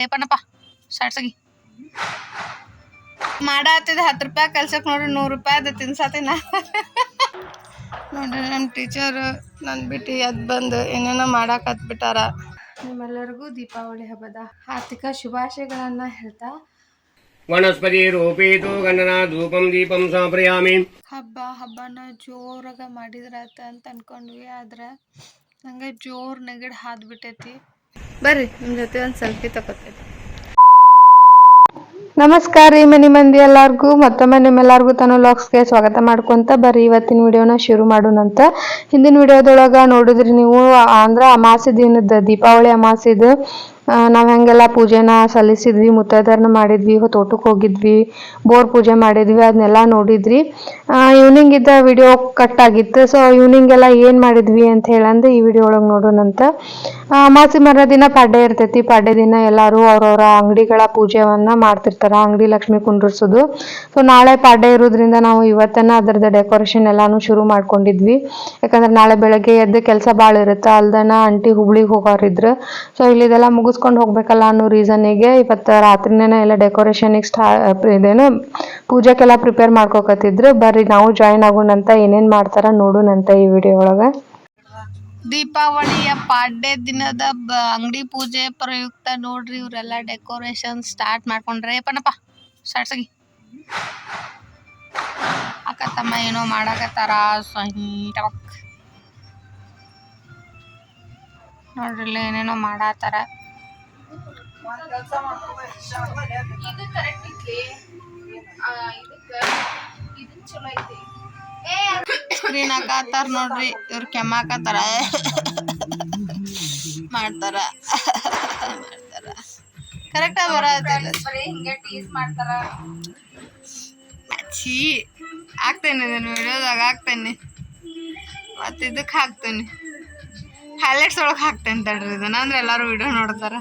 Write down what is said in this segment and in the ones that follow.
ಏಪನಪ್ಪ ಸ್ಟಾರ್ಟ್ಸಾಗಿ ಮಾಡತ್ತಿದ ಹತ್ತು ರೂಪಾಯಿ ಕೆಲ್ಸಕ್ಕೆ ನೋಡ್ರಿ ನೂರು ರೂಪಾಯಿ ಅದು ತಿನ್ಸತ್ತಿನ ನೋಡ್ರಿ ನಮ್ಮ ಟೀಚರ್ ನನ್ನ ಬಿಟ್ಟು ಎದ್ದು ಬಂದು ಏನೇನೋ ಮಾಡಕ್ಕೆ ಹತ್ಬಿಟ್ಟಾರ ನಿಮ್ಮೆಲ್ಲರಿಗೂ ದೀಪಾವಳಿ ಹಬ್ಬದ ಆರ್ಥಿಕ ಶುಭಾಶಯಗಳನ್ನು ಹೇಳ್ತಾ ವನಸ್ಪತಿ ರೂಪೇತು ಗಣನ ಧೂಪಂ ದೀಪಂ ಸಮರ್ಪಯಾಮಿ ಹಬ್ಬ ಹಬ್ಬನ ಜೋರಾಗ ಮಾಡಿದ್ರಾತ ಅಂತ ಅನ್ಕೊಂಡ್ವಿ ಆದ್ರೆ ನಂಗೆ ಜೋರ್ ನೆಗಡಿ ಹಾದ್ಬಿಟ್ಟೈತಿ ಬರ್ರಿ ನಿಮ್ಮ ಜೊತೆ ಒಂದು ಸೆಲ್ಫಿ ತಗೋತೀನಿ. ನಮಸ್ಕಾರ ರೀ ಮನಿ ಮಂದಿ ಎಲ್ಲಾರ್ಗೂ, ಮತ್ತೊಮ್ಮೆ ನಿಮ್ಮೆಲ್ಲರಿಗೂ ತಾನು ಲಾಕ್ಸ್ಗೆ ಸ್ವಾಗತ ಮಾಡ್ಕೊಂತ ಬರ್ರಿ. ಇವತ್ತಿನ ವಿಡಿಯೋನ ಶುರು ಮಾಡೋಣಂತ. ಹಿಂದಿನ ವಿಡಿಯೋದೊಳಗ ನೋಡಿದ್ರಿ ನೀವು ಅಂದ್ರ ಅಮಾಸೆ ದಿನದ ದೀಪಾವಳಿ ಅಮಾಸೆದು ನಾವು ಹೆಂಗೆಲ್ಲ ಪೂಜೆನ ಸಲ್ಲಿಸಿದ್ವಿ ಮುತ್ತೈದೆಯರನ್ನ ಮಾಡಿದ್ವಿ ತೋಟಕ್ಕೆ ಹೋಗಿದ್ವಿ, ಬೋರ್ ಪೂಜೆ ಮಾಡಿದ್ವಿ ಅದನ್ನೆಲ್ಲ ನೋಡಿದ್ರಿ. ಈವ್ನಿಂಗ್ ಇದ್ದ ವಿಡಿಯೋ ಕಟ್ ಆಗಿತ್ತು ಸೊ ಈವ್ನಿಂಗ್ ಎಲ್ಲ ಏನು ಮಾಡಿದ್ವಿ ಅಂತ ಹೇಳಂದು ಈ ವಿಡಿಯೋ ಒಳಗೆ ನೋಡೋಣಂತ ಅಮಾಸಿ ಮರ ದಿನ ಪಾಡ್ಯ ಇರ್ತೈತಿ, ಪಾಡ್ಯ ದಿನ ಎಲ್ಲರೂ ಅವ್ರವ್ರ ಅಂಗಡಿಗಳ ಪೂಜೆವನ್ನ ಮಾಡ್ತಿರ್ತಾರ, ಅಂಗಡಿ ಲಕ್ಷ್ಮಿ ಕುಂಡ್ರಿಸೋದು. ಸೊ ನಾಳೆ ಪಾಡ್ಯ ಇರೋದ್ರಿಂದ ನಾವು ಇವತ್ತನ ಅದರದ ಡೆಕೋರೇಷನ್ ಎಲ್ಲಾನು ಶುರು ಮಾಡ್ಕೊಂಡಿದ್ವಿ. ಯಾಕಂದ್ರೆ ನಾಳೆ ಬೆಳಗ್ಗೆ ಎದ್ದು ಕೆಲಸ ಭಾಳ ಇರುತ್ತೆ, ಅಲ್ದನ ಅಂಟಿ ಹುಬ್ಳಿಗೆ ಹೋಗೋರಿದ್ರು. ಸೊ ಇಲ್ಲಿದೆಲ್ಲ ಮುಗಿಸ್ಕೊಂಡು ಹೋಗ್ಬೇಕಲ್ಲ ಅನ್ನೋ ರೀಸನ್ನಿಗೆ ಇವತ್ತು ರಾತ್ರಿನೇ ಎಲ್ಲ ಡೆಕೋರೇಷನಿಗೆ ಸ್ಟಾ ಇದೇನು ಪೂಜೆಗೆಲ್ಲ ಪ್ರಿಪೇರ್ ಮಾಡ್ಕೋಕತ್ತಿದ್ರು. ಬರ್ರಿ, ನಾವು ಜಾಯಿನ್ ಆಗೋಣಂತ ಏನೇನು ಮಾಡ್ತಾರ ನೋಡೋಣಂತ ಈ ವಿಡಿಯೋ ಒಳಗೆ. ದೀಪಾವಳಿಯ ಪಾಡ್ಯ ದಿನದ ಅಂಗಡಿ ಪೂಜೆ ಪ್ರಯುಕ್ತ ನೋಡ್ರಿ, ಇವರೆಲ್ಲ ಡೆಕೋರೇಷನ್ ಸ್ಟಾರ್ಟ್ ಮಾಡ್ಕೊಂಡ್ರೆ. ಏಪನಪ್ಪ ಸ್ಟಾರ್ಟ್ಸಾಗಿ ಅಕ್ಕ, ತಮ್ಮ ಏನೋ ಮಾಡಕತ್ತಾರ ಸಂಹಿಟವಕ್ ನೋಡ್ರಿ, ಇಲ್ಲಿ ಏನೇನೋ ಮಾಡಾತಾರ ಸ್ಕ್ರೀನ್ ಹಾಕತ್ತಾರ ನೋಡ್ರಿ ಇವ್ರು ಕೆಮ್ಮಾಕತ್ತಾರ ಮಾಡ್ತಾರ. ಮಾಡ್ತಾರ. ಕರೆಕ್ಟ್ ಬರತ್ತಿಲ್ಲ ಛೀ ಹಾಕ್ತೇನೆ ನಾನು ವಿಡಿಯೋದಾಗ ಹಾಕ್ತೇನೆ. ಮತ್ತೆ ಇದಕ್ಕೆ ಹಾಕ್ತೇನೆ. ಹೈಲೈಟ್ಸ್ ಒಳಗೆ ಹಾಕ್ತೇನೆ ತಡ್ರಿ ಇದನ್ನ ಅಂದ್ರೆ ಎಲ್ಲರೂ ವಿಡಿಯೋ ನೋಡ್ತಾರ.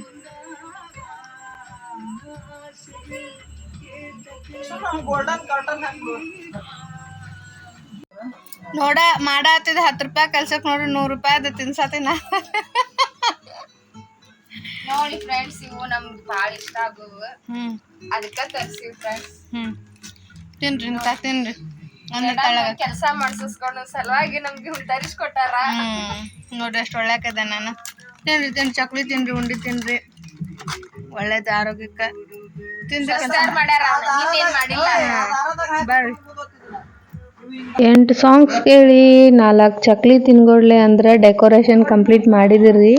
ನೋಡ? ಮಾಡತ್ತಿದ ಹತ್ತು ರೂಪಾಯಿ ಕಲ್ಸಕ್ ನೋಡ್ರಿ ನೂರು ರೂಪಾಯಿ ಅದು ತಿನ್ಸತ್ತಿನ ನೋಡಿ ಫ್ರೆಂಡ್ಸ್ ಇವು ನಮ್ಗೆ ಭಾಳ ಇಷ್ಟ ಆಗುವು. ಅದಕ್ಕೆ ತರ್ಸಿವಿ ಫ್ರೆಂಡ್ಸ್ ಹ್ಮ್. ತಿನ್ರಿ ಇಂತ ತಿನ್ರಿ. ಕೆಲಸ ಮಾಡ್ಸಿಸ್ಕೊಂಡು ಸಲುವಾಗಿ ನಮ್ಗೆ ಇವ್ನ ತರಿಸ್ಕೊಟ್ಟಾರ. ಹ್ಮ್. ನೋಡ್ರಿ ಎಷ್ಟು ಒಳ್ಳೆಕದ ನಾನು. ತಿನ್ರಿ ತಿನ್ರಿ ಚಕ್ಲಿ ತಿನ್ರಿ ಉಂಡಿ ತಿನ್ರಿ. ಒಳ್ಳೇದು ಆರೋಗ್ಯಕ್ಕೆ. ಎಂಟು ಸಾಂಗ್ಸ್ ಕೇಳಿ ನಾಲ್ಕು ಚಕ್ಲಿ ತಿನ್ಗೊಡ್ಲೆ ಅಂದ್ರೆ ಡೆಕೋರೇಷನ್ ಕಂಪ್ಲೀಟ್ ಮಾಡಿದಿರಿ.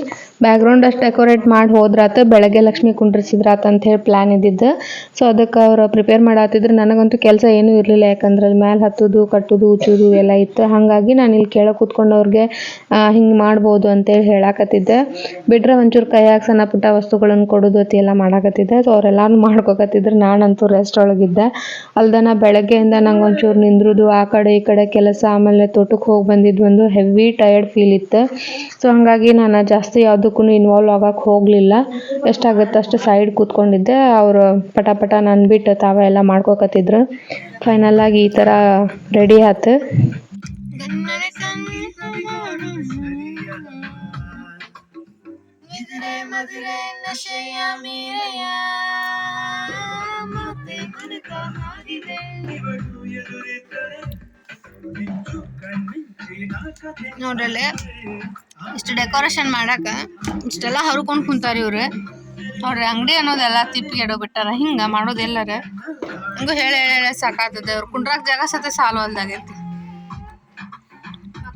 ಬ್ಯಾಕ್ಗ್ರೌಂಡ್ ಅಷ್ಟು ಡೆಕೋರೇಟ್ ಮಾಡಿ ಹೋದ್ರಾತ ಬೆಳಗ್ಗೆ ಲಕ್ಷ್ಮಿ ಕುಂಡ್ರಿಸಿದ್ರಾತ ಅಂತ ಹೇಳಿ ಪ್ಲ್ಯಾನ್ ಇದ್ದಿದ್ದು. ಸೊ ಅದಕ್ಕೆ ಅವ್ರು ಪ್ರಿಪೇರ್ ಮಾಡತ್ತಿದ್ರು ನನಗಂತೂ ಕೆಲಸ ಏನೂ ಇರಲಿಲ್ಲ. ಯಾಕಂದ್ರೆ ಅಲ್ಲಿ ಮ್ಯಾಲೆ ಹತ್ತೋದು, ಕಟ್ಟೋದು, ಉಚ್ಚೋದು ಎಲ್ಲ ಇತ್ತು. ಹಾಗಾಗಿ ನಾನು ಇಲ್ಲಿ ಕೆಳಗೆ ಕೂತ್ಕೊಂಡವ್ರಿಗೆ ಹಿಂಗೆ ಮಾಡ್ಬೋದು ಅಂತೇಳಿ ಹೇಳಾಕತ್ತಿದ್ದೆ. ಬಿಟ್ರೆ ಒಂಚೂರು ಕೈಯಾಗ ಸಣ್ಣ ಪುಟ್ಟ ವಸ್ತುಗಳನ್ನು ಕೊಡೋದು, ಅತಿ ಎಲ್ಲ ಮಾಡಾಕತ್ತಿದ್ದೆ. ಸೊ ಅವರೆಲ್ಲಾನು ಮಾಡ್ಕೊಕತ್ತಿದ್ರು. ನಾನಂತೂ ರೆಸ್ಟ್ ಒಳಗಿದ್ದೆ. ಅಲ್ದನ ಬೆಳಗ್ಗೆಯಿಂದ ನಂಗೆ ಒಂಚೂರು ನಿಂದ್ರದು, ಆ ಕಡೆ ಈ ಕಡೆ ಕೆಲಸ, ಆಮೇಲೆ ತೋಟಕ್ಕೆ ಹೋಗಿ ಬಂದಿದ್ದು ಒಂದು ಹೆವಿ ಟಯರ್ಡ್ ಫೀಲ್ ಇತ್ತು. ಸೊ ಹಾಗಾಗಿ ನಾನು ಜಾಸ್ತಿ ಯಾವುದಕ್ಕೂ ಇನ್ವಾಲ್ವ್ ಆಗಕ್ಕೆ ಹೋಗಲಿಲ್ಲ. ಎಷ್ಟಾಗುತ್ತೆ ಅಷ್ಟು ಸೈಡ್ ಕೂತ್ಕೊಂಡಿದ್ದೆ. ಅವರು ಪಟ ಪಟ ನನ್ನ ಬಿಟ್ಟು ತಾವೇ ಎಲ್ಲ ಮಾಡ್ಕೊಕತ್ತಿದ್ರು. ಫೈನಲ್ ಆಗಿ ಈ ಥರ ರೆಡಿ ಆಯ್ತು ಹಾರಿದೆ ನೋಡ್ರಲ್ಲಿ ಇಷ್ಟು ಡೆಕೋರೇಷನ್ ಮಾಡಾಕ ಇಷ್ಟೆಲ್ಲ ಹರ್ಕೊಂಡು ಕುಂತಾರ ಇವ್ರು. ನೋಡ್ರಿ ಅಂಗಡಿ ಅನ್ನೋದೆಲ್ಲ ತಿಪ್ಪಿ ಎಡೋ ಬಿಟ್ಟಾರ. ಹಿಂಗ ಮಾಡೋದೆಲ್ಲರ ಎಲ್ಲರ. ಹಿಂಗೂ ಹೇಳಿ ಹೇಳಿ ಹೇಳಿ ಸಾಕಾಗ್ತದೆ ಅವ್ರು. ಕುಂಡ್ರಾಕ್ ಜಾಗ ಸತ ಸಾಲು ಅಲ್ದಾಗೈತಿ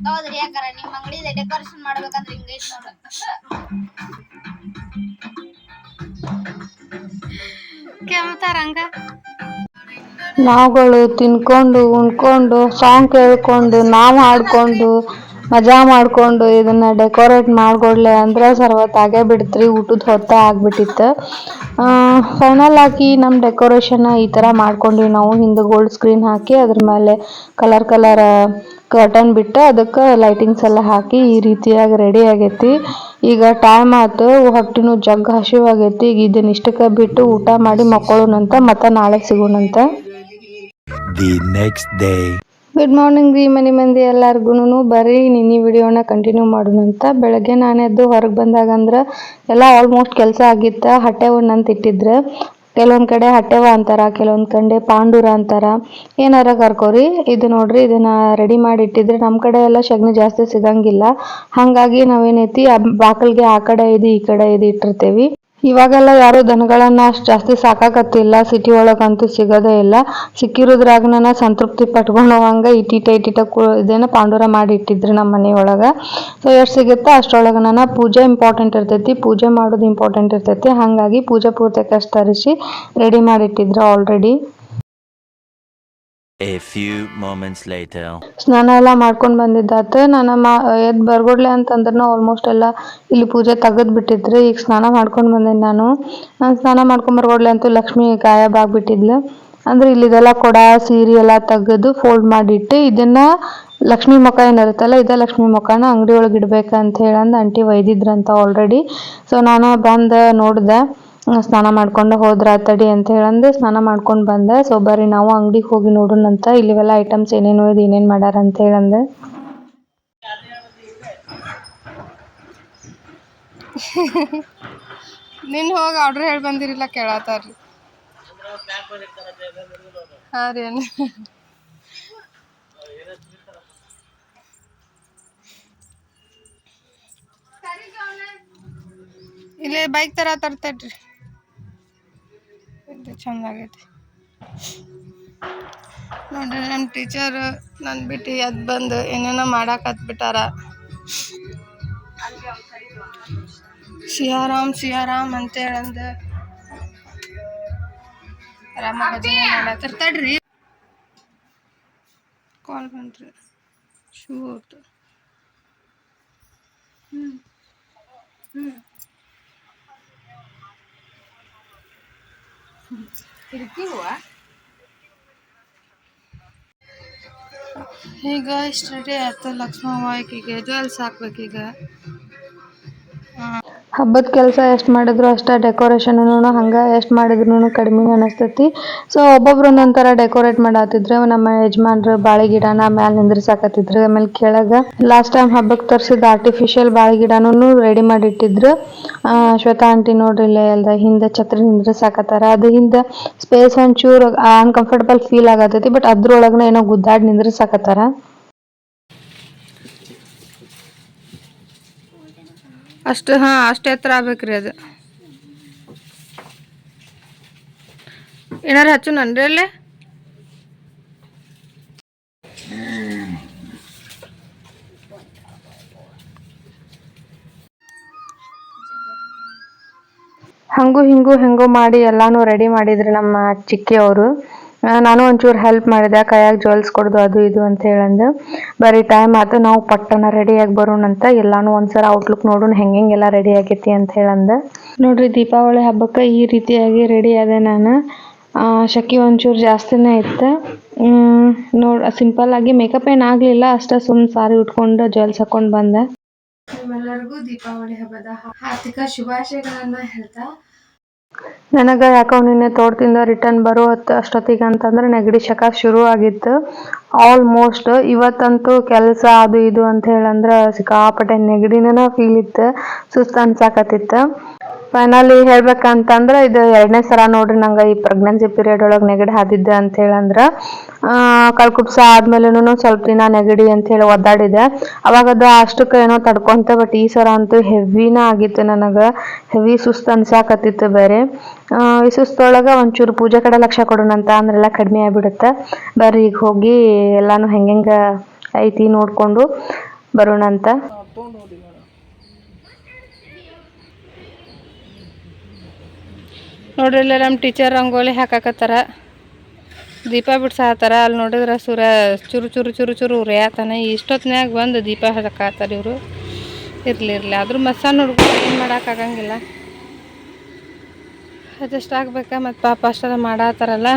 ಹೌದ್ರಿ ಯಾಕಾರ ಡೆಕೋರೇಷನ್ ಮಾಡ್ಬೇಕಂದ್ರೆ ಹಿಂಗೈತ್ ನೋಡ ಕೆಮ್ತಾರ ಹಂಗ? ನಾವುಗಳು ತಿನ್ಕೊಂಡು ಉಣ್ಕೊಂಡು ಸಾಂಗ್ ಕೇಳ್ಕೊಂಡು ನಾವು ಹಾಡ್ಕೊಂಡು ಮಜಾ ಮಾಡ್ಕೊಂಡು ಇದನ್ನ ಡೆಕೋರೇಟ್ ಮಾಡಿಕೊಡ್ಲೆ ಅಂದ್ರೆ ಆಗೇ ಬಿಡ್ತ್ರಿ, ಊಟದ ಹೊತ್ತ ಆಗಿಬಿಟ್ಟಿತ್ತು. ಫೈನಲ್ ಆಗಿ ನಮ್ಮ ಡೆಕೋರೇಷನ್ನ ಈ ಥರ ಮಾಡ್ಕೊಂಡ್ವಿ ನಾವು. ಹಿಂದೆ ಗೋಲ್ಡ್ ಸ್ಕ್ರೀನ್ ಹಾಕಿ, ಅದ್ರ ಮೇಲೆ ಕಲರ್ ಕಲರ್ ಕರ್ಟನ್ ಬಿಟ್ಟು ಅದಕ್ಕೆ ಲೈಟಿಂಗ್ಸ್ ಎಲ್ಲ ಹಾಕಿ ಈ ರೀತಿಯಾಗಿ ರೆಡಿ ಆಗೈತಿ. ಈಗ ಟೈಮ್ ಆಯ್ತು, ಹೊಟ್ಟಿನೂ ಜಗ್ ಹಸಿವಾಗೈತಿ. ಈಗ ಇದನ್ನ ಇಷ್ಟಕ್ಕೆ ಬಿಟ್ಟು ಊಟ ಮಾಡಿ ಮಕ್ಕೊಳ್ಳೋಣಂತ, ಮತ್ತೆ ನಾಳೆ ಸಿಗೋಣಂತ. The next day. Good morning ರೀ ಮನೆ ಮಂದಿ ಎಲ್ಲಾರ್ಗು ಬರ್ರಿ, ನಿನ್ನೆ ವಿಡಿಯೋನ ಕಂಟಿನ್ಯೂ ಮಾಡೋಣ ಅಂತ. ಬೆಳಗ್ಗೆ ನಾನೆದ್ದು ಹೊರಗೆ ಬಂದಾಗ ಅಂದ್ರೆ ಎಲ್ಲ ಆಲ್ಮೋಸ್ಟ್ ಕೆಲಸ ಆಗಿತ್ತ. ಹಟ್ಟೆವ ನಂತ ಇಟ್ಟಿದ್ರೆ. ಕೆಲವೊಂದು ಕಡೆ ಹಟ್ಟೆವ ಅಂತಾರ, ಕೆಲವೊಂದು ಕಡೆ ಪಾಂಡೂರ ಅಂತಾರ. ಏನಾರ ಕರ್ಕೋರಿ. ಇದು ನೋಡ್ರಿ, ಇದನ್ನ ರೆಡಿ ಮಾಡಿ ಇಟ್ಟಿದ್ರೆ ನಮ್ಮ ಕಡೆ ಎಲ್ಲ ಶಗ್ನಿ ಜಾಸ್ತಿ ಸಿಗಂಗಿಲ್ಲ. ಹಾಗಾಗಿ ನಾವೇನೈತಿ ಬಾಕಲ್ಗೆ ಆ ಕಡೆ ಇದು, ಈ ಕಡೆ ಇದು ಇಟ್ಟಿರ್ತೇವಿ. ಇವಾಗೆಲ್ಲ ಯಾರು ದನಗಳನ್ನ ಅಷ್ಟು ಜಾಸ್ತಿ ಸಾಕಾಕತ್ತಿಲ್ಲ. ಸಿಟಿ ಒಳಗಂತೂ ಸಿಗೋದೇ ಇಲ್ಲ. ಸಿಕ್ಕಿರೋದ್ರಾಗನ ಸಂತೃಪ್ತಿ ಪಟ್ಕೊಂಡು ಹಂಗ ಇಟ್ಟಿಟ ಇಟ್ಟಿಟ ಕು ಇದೇನ ಪಾಂಡುರ ಮಾಡಿ ಇಟ್ಟಿದ್ರು ನಮ್ಮ ಮನೆಯೊಳಗ ಸೊ ಎಷ್ಟು ಸಿಗುತ್ತೋ ಅಷ್ಟರೊಳಗನ ಪೂಜೆ ಇಂಪಾರ್ಟೆಂಟ್ ಇರ್ತೈತಿ. ಪೂಜೆ ಮಾಡೋದು ಇಂಪಾರ್ಟೆಂಟ್ ಇರ್ತೈತಿ. ಹಾಗಾಗಿ ಪೂಜೆ ಪೂರ್ತಿ ತರಿಸಿ ರೆಡಿ ಮಾಡಿ ಇಟ್ಟಿದ್ರು already A few moments later. ಸ್ನಾನ ಎಲ್ಲ ಮಾಡ್ಕೊಂಡು ಬಂದಿದ್ದಾತು. ನಾನು ಮಾ ಎದ್ದು ಬರ್ಗೊಡ್ಲೆ ಅಂತಂದ್ರೂ ಆಲ್ಮೋಸ್ಟ್ ಎಲ್ಲ ಇಲ್ಲಿ ಪೂಜೆ ತೆಗೆದು ಬಿಟ್ಟಿದ್ರು. ಈಗ ಸ್ನಾನ ಮಾಡ್ಕೊಂಡು ಬಂದೇನೆ ನಾನು. ನಾನು ಸ್ನಾನ ಮಾಡ್ಕೊಂಡು ಬರ್ಗೊಡ್ಲೆ ಅಂತೂ ಲಕ್ಷ್ಮಿ ಗಾಯಬ್ ಆಗಿಬಿಟ್ಟಿದ್ಲು. ಅಂದ್ರೆ ಇಲ್ಲಿದೆಲ್ಲ ಕೊಡ, ಸೀರೆ ಎಲ್ಲ ತೆಗೆದು ಫೋಲ್ಡ್ ಮಾಡಿಟ್ಟು ಇದನ್ನ ಲಕ್ಷ್ಮಿ ಮುಖ ಏನಿರುತ್ತಲ್ಲ, ಇದೇ ಲಕ್ಷ್ಮಿ ಮುಖನ ಅಂಗಡಿ ಒಳಗೆ ಇಡ್ಬೇಕಂತ ಹೇಳಂದು ಆಂಟಿ ಒಯ್ದಿದ್ರಂತ ಆಲ್ರೆಡಿ ಸೊ ನಾನು ಬಂದು ನೋಡಿದೆ. ಸ್ನಾನ ಮಾಡ್ಕೊಂಡು ಹೋದ್ರ ತಡಿ ಅಂತ ಹೇಳಂದು ಸ್ನಾನ ಮಾಡ್ಕೊಂಡು ಬಂದೆ. ಸೊ ಬರ್ರಿ ನಾವು ಅಂಗಡಿಗೆ ಹೋಗಿ ನೋಡೋಣಂತ ಇಲ್ಲಿವೆಲ್ಲ ಐಟಮ್ಸ್ ಏನೇನು ಇದು ಏನೇನು ಮಾಡ್ಯಾರ ಅಂತ ಹೇಳಂದು. ನಿನ್ನ ಹೋಗಿ ಆರ್ಡ್ರ್ ಹೇಳಿ ಬಂದಿರಿಲ್ಲ ಕೇಳತ್ತಾರ್ರಿ ಹಾಂ ರೀ ಇಲ್ಲೇ ಬೈಕ್ ತರ ತರ್ತೇಡ್ರಿ ಇದು ಚೆಂದ ಆಗೈತಿ ನೋಡ್ರಿ ನಮ್ಮ ಟೀಚರ್ ನನ್ನ ಬಿಟ್ಟು ಎದ್ದು ಬಂದು ಏನೇನೋ ಮಾಡಕ್ಕೆ ಹತ್ಬಿಟ್ಟಾರ. ಸಿಯಾರಾಮ್ ಸಿಯಾರಾಮ್ ಅಂತೇಳಂದು ರಾಮ ಭಜನೆ ಮಾಡತ್ತಾರ ತಡ್ರಿ ಕಾಲ್ ಬಂತ್ರಿ. ಶೂ ಹ್ಞೂ ಹ್ಞೂ ಹ್ಞೂ ಈಗ ಇಷ್ಟು ರೆಡಿ ಆಯ್ತು ಲಕ್ಷ್ಮವ್ವ ಈಕಿಗೆ? ಜ್ಯುವೆಲ್ಸ್ ಹಾಕ್ಬೇಕೀಗ. ಹಬ್ಬದ ಕೆಲಸ ಎಷ್ಟು ಮಾಡಿದ್ರು ಅಷ್ಟೇ ಡೆಕೋರೇಷನ್ ಹಂಗೆ ಎಷ್ಟು ಮಾಡಿದ್ರು ಕಡಿಮೆ ಅನಿಸ್ತೈತಿ. ಸೊ ಒಬ್ಬೊಬ್ರು ಒಂದೊಂಥರ ಡೆಕೋರೇಟ್ ಮಾಡತ್ತಿದ್ರು ನಮ್ಮ ಯಜಮಾನ್ರು ಬಾಳೆ ಗಿಡನ ಮ್ಯಾಲೆ ನಿಂದ್ರಿಸಾಕತ್ತಿದ್ರು. ಆಮೇಲೆ ಕೆಳಗೆ ಲಾಸ್ಟ್ ಟೈಮ್ ಹಬ್ಬಕ್ಕೆ ತರಿಸಿದ ಆರ್ಟಿಫಿಷಿಯಲ್ ಬಾಳೆ ಗಿಡನೂ ರೆಡಿ ಮಾಡಿಟ್ಟಿದ್ರು. ಶ್ವೇತಾ ಆಂಟಿ ನೋಡ್ರಿ ಇಲ್ಲೇ ಎಲ್ಲ ಹಿಂದೆ ಛತ್ರಿ ನಿಂದ್ರಿಸಾಕತ್ತಾರ. ಅದು ಹಿಂದೆ ಸ್ಪೇಸ್ ಒಂಚೂರು ಅನ್ಕಂಫರ್ಟಬಲ್ ಫೀಲ್ ಆಗತೈತಿ ಬಟ್ ಅದ್ರೊಳಗನ ಏನೋ ಗುದ್ದಾಡಿ ನಿಂದ್ರಿಸಾಕತ್ತಾರ. ಅಷ್ಟು ಹಾಂ ಅಷ್ಟು ಎತ್ತರ ಆಗ್ಬೇಕ್ರಿ ಅದು. ಏನಾರು ಹಚ್ಚು ನನ್ರಿ ಅಲ್ಲೇ ಹಂಗೂ ಹಿಂಗೂ ಹೆಂಗೋ ಮಾಡಿ ಎಲ್ಲಾನು ರೆಡಿ ಮಾಡಿದ್ರು ನಮ್ಮ ಚಿಕ್ಕಿಯವರು. ಆ, ನಾನು ಒಂಚೂರು ಹೆಲ್ಪ್ ಮಾಡಿದೆ. ಕೈಯಾಗ ಜ್ಯುವೆಲ್ಸ್ ಕೊಡೋದು ಅದು ಇದು ಅಂತ ಹೇಳಂದು. ಬರೀ ಟೈಮ್ ಆಯ್ತು ನಾವು ಪಟ್ಟನ ರೆಡಿಯಾಗಿ ಬರೋಣ ಅಂತ ಎಲ್ಲಾನು ಒಂದ್ಸಲ ಔಟ್ಲುಕ್ ನೋಡೋಣ ಹೆಂಗೆಲ್ಲ ರೆಡಿ ಆಗೈತಿ ಅಂತ ಹೇಳಂದು. ನೋಡ್ರಿ ದೀಪಾವಳಿ ಹಬ್ಬಕ್ಕೆ ಈ ರೀತಿಯಾಗಿ ರೆಡಿ ಆದೆ ನಾನು. ಶಕಿ ಒಂಚೂರು ಜಾಸ್ತಿನೇ ಇತ್ತು. ನೋಡ್ ಸಿಂಪಲ್ ಆಗಿ ಮೇಕಪ್ ಏನು ಆಗಲಿಲ್ಲ ಅಷ್ಟೇ ಸುಮ್ಮನೆ ಸಾರಿ ಉಟ್ಕೊಂಡು ಜ್ಯುವೆಲ್ಸ್ ಹಾಕೊಂಡು ಬಂದೆ. ನಿಮ್ಮೆಲ್ಲರಿಗೂ ದೀಪಾವಳಿ ಹಬ್ಬದ ಹಾರ್ದಿಕ ಶುಭಾಶಯಗಳನ್ನು ಹೇಳ್ತಾ ನನಗೆ ಯಾಕೋ ನಿನ್ನೆ ತೋಟದಿಂದ ರಿಟರ್ನ್ ಬರೋ ಅಷ್ಟೊತ್ತಿಗೆ ಅಂತಂದ್ರೆ ನೆಗಡಿ ಶಕ ಶುರು ಆಗಿತ್ತು ಆಲ್ಮೋಸ್ಟ್ ಇವತ್ತಂತೂ ಕೆಲಸ ಅದು ಇದು ಅಂತ ಹೇಳಂದ್ರೆ ಸಿಕ್ಕಾಪಟ್ಟೆ ನೆಗಡಿನ ಫೀಲ್ ಇತ್ತು, ಸುಸ್ತು ಅನ್ಸಾಕತ್ತಿತ್ತು. ಫೈನಲಿ ಹೇಳ್ಬೇಕಂತಂದ್ರೆ ಇದು ಎರಡನೇ ಸಲ ನೋಡ್ರಿ ನಂಗೆ ಈ ಪ್ರೆಗ್ನೆನ್ಸಿ ಪೀರಿಯಡ್ ಒಳಗೆ ನೆಗಡಿ ಹಾದಿದ್ದೆ ಅಂತ ಹೇಳಂದ್ರೆ ಕಳ್ಕುಪ್ಸ ಆದ್ಮೇಲೂ ಸ್ವಲ್ಪ ದಿನ ನೆಗಡಿ ಅಂತ ಹೇಳಿ ಒದ್ದಾಡಿದೆ. ಅವಾಗ ಅದು ಅಷ್ಟಕ್ಕೆ ಏನೋ ತಡ್ಕೊಂತ ಬಟ್ ಈ ಸಲ ಅಂತೂ ಹೆವಿನ ಆಗಿತ್ತು ನನಗೆ ಹೆವಿ ಸುಸ್ತು ಅನ್ಸಾಕತ್ತಿತ್ತು ಬೇರೆ. ಈ ಸುಸ್ತೊಳಗೆ ಒಂಚೂರು ಪೂಜೆ ಕಡೆ ಲಕ್ಷ್ಯ ಕೊಡೋಣಂತ ಅಂದ್ರೆಲ್ಲ ಕಡಿಮೆ ಆಗ್ಬಿಡುತ್ತೆ. ಬರ್ರಿ ಈಗ ಹೋಗಿ ಎಲ್ಲಾನು ಹೆಂಗೆಂಗೆ ಐತಿ ನೋಡ್ಕೊಂಡು ಬರೋಣ ಅಂತ. ನೋಡ್ರಿಲ್ಲ ನಮ್ಮ ಟೀಚರ್ ರಂಗೋಲಿ ಹಾಕಾಕತ್ತಾರ. ದೀಪ ಬಿಡ್ಸಾತಾರ ಅಲ್ಲಿ ನೋಡಿದ್ರೆ ಸೂರ್ಯ ಚುರು ಚುರು ಚುರು ಚುರು ಉರಿಯಾತಾನೆ. ಇಷ್ಟೊತ್ತಿನಾಗ ಬಂದು ದೀಪ ಹಾಕಾತಾರ ಇವರು. ಇರ್ಲಿ ಇರ್ಲಿ. ಆದರೂ ಮಸಾಲ ನೋಡ್ಕೊಂಡು ಏನು ಮಾಡೋಕ್ಕಾಗಂಗಿಲ್ಲ ಅಡ್ಜಸ್ಟ್ ಆಗ್ಬೇಕಾ ಮತ್ತು ಪಾಪ ಅಷ್ಟೆಲ್ಲ ಮಾಡತ್ತಾರಲ್ಲ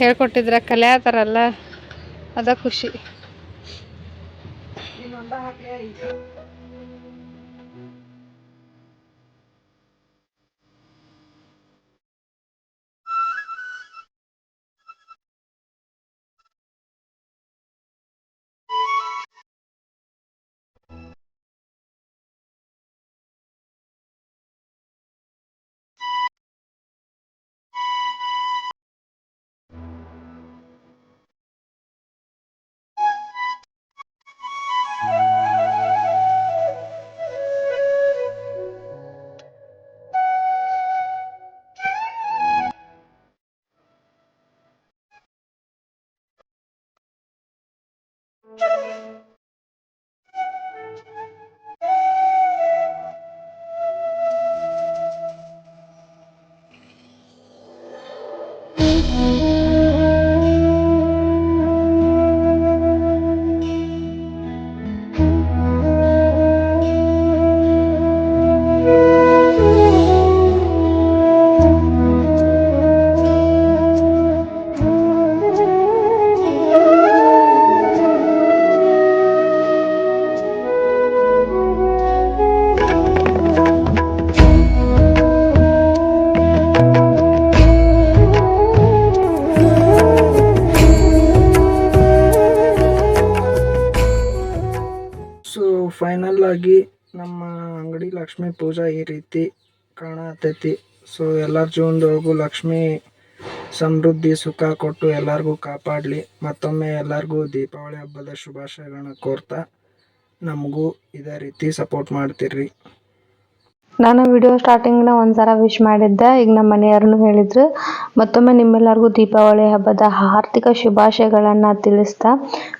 ಹೇಳ್ಕೊಟ್ಟಿದ್ರೆ ಕಲಿಯತ್ತಾರಲ್ಲ ಅದ ಖುಷಿ. ಕಾಣತೈತಿ ಸೊ ಎಲ್ಲರ ಜೀವನದೊಳಗೂ ಲಕ್ಷ್ಮಿ ಸಮೃದ್ಧಿ, ಸುಖ ಕೊಟ್ಟು ಎಲ್ಲರಿಗೂ ಕಾಪಾಡಲಿ. ಮತ್ತೊಮ್ಮೆ ಎಲ್ಲರಿಗೂ ದೀಪಾವಳಿ ಹಬ್ಬದ ಶುಭಾಶಯಗಳನ್ನ ಕೋರ್ತಾ ನಮಗೂ ಇದೇ ರೀತಿ ಸಪೋರ್ಟ್ ಮಾಡ್ತಿರ್ರಿ. ನಾನು ವಿಡಿಯೋ ಸ್ಟಾರ್ಟಿಂಗ್ನ ಒಂದ್ಸಲ ವಿಶ್ ಮಾಡಿದ್ದೆ. ಈಗ ನಮ್ಮ ಮನೆಯವ್ರನ್ನು ಹೇಳಿದ್ರು. ಮತ್ತೊಮ್ಮೆ ನಿಮ್ಮೆಲ್ಲರಿಗೂ ದೀಪಾವಳಿ ಹಬ್ಬದ ಆರ್ಥಿಕ ಶುಭಾಶಯಗಳನ್ನು ತಿಳಿಸ್ತಾ